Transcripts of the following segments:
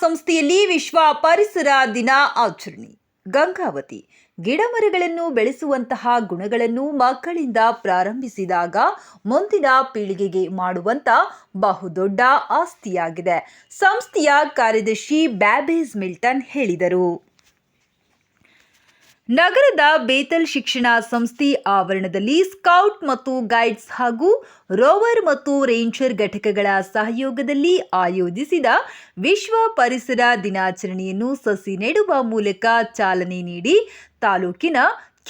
ಸಂಸ್ಥೆಯಲ್ಲಿ ವಿಶ್ವ ಪರಿಸರ ದಿನ ಆಚರಣೆ. ಗಂಗಾವತಿ, ಗಿಡಮರಗಳನ್ನು ಬೆಳೆಸುವಂತಹ ಗುಣಗಳನ್ನು ಮಕ್ಕಳಿಂದ ಪ್ರಾರಂಭಿಸಿದಾಗ ಮುಂದಿನ ಪೀಳಿಗೆಗೆ ಮಾಡುವಂತ ಬಹುದೊಡ್ಡ ಆಸ್ತಿಯಾಗಿದೆ. ಸಂಸ್ಥೆಯ ಕಾರ್ಯದರ್ಶಿ ಬ್ಯಾಬೇಸ್ ಮಿಲ್ಟನ್ ಹೇಳಿದರು. ನಗರದ ಬೇತಲ್ ಶಿಕ್ಷಣ ಸಂಸ್ಥೆ ಆವರಣದಲ್ಲಿ ಸ್ಕೌಟ್ ಮತ್ತು ಗೈಡ್ಸ್ ಹಾಗೂ ರೋವರ್ ಮತ್ತು ರೇಂಜರ್ ಘಟಕಗಳ ಸಹಯೋಗದಲ್ಲಿ ಆಯೋಜಿಸಿದ ವಿಶ್ವ ಪರಿಸರ ದಿನಾಚರಣೆಯನ್ನು ಸಸಿ ನೆಡುವ ಮೂಲಕ ಚಾಲನೆ ನೀಡಿ ತಾಲೂಕಿನ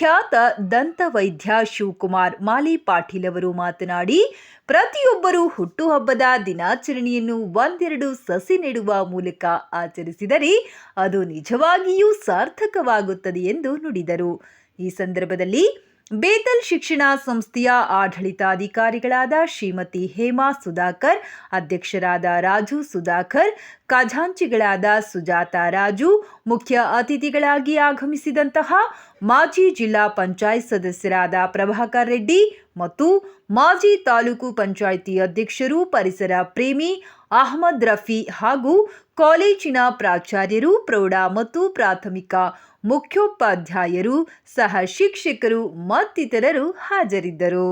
ಖ್ಯಾತ ದಂತವೈದ್ಯ ಶಿವಕುಮಾರ್ ಮಾಲಿ ಪಾಟೀಲ್ ಅವರು ಮಾತನಾಡಿ, ಪ್ರತಿಯೊಬ್ಬರೂ ಹುಟ್ಟುಹಬ್ಬದ ದಿನಾಚರಣೆಯನ್ನು ಒಂದೆರಡು ಸಸಿ ನೆಡುವ ಮೂಲಕ ಆಚರಿಸಿದರೆ ಅದು ನಿಜವಾಗಿಯೂ ಸಾರ್ಥಕವಾಗುತ್ತದೆ ಎಂದು ನುಡಿದರು. ಈ ಸಂದರ್ಭದಲ್ಲಿ ಬೇತಲ್ ಶಿಕ್ಷಣ ಸಂಸ್ಥೆಯ ಆಡಳಿತಾಧಿಕಾರಿಗಳಾದ ಶ್ರೀಮತಿ ಹೇಮಾ ಸುಧಾಕರ್, ಅಧ್ಯಕ್ಷರಾದ ರಾಜು ಸುಧಾಕರ್, ಖಜಾಂಚಿಗಳಾದ ಸುಜಾತಾ ರಾಜು, ಮುಖ್ಯ ಅತಿಥಿಗಳಾಗಿ ಆಗಮಿಸಿದಂತಹ ಮಾಜಿ ಜಿಲ್ಲಾ ಪಂಚಾಯತ್ ಸದಸ್ಯರಾದ ಪ್ರಭಾಕರ್ ರೆಡ್ಡಿ ಮತ್ತು ಮಾಜಿ ತಾಲೂಕು ಪಂಚಾಯಿತಿ ಅಧ್ಯಕ್ಷರು ಪರಿಸರ ಪ್ರೇಮಿ ಅಹಮದ್ ರಫಿ ಹಾಗೂ ಕಾಲೇಜಿನ ಪ್ರಾಚಾರ್ಯರು ಪ್ರೌಢ ಮತ್ತು ಪ್ರಾಥಮಿಕ ಮುಖ್ಯೋಪಾಧ್ಯಾಯರು ಸಹ ಶಿಕ್ಷಕರು ಮತ್ತಿತರರು ಹಾಜರಿದ್ದರು.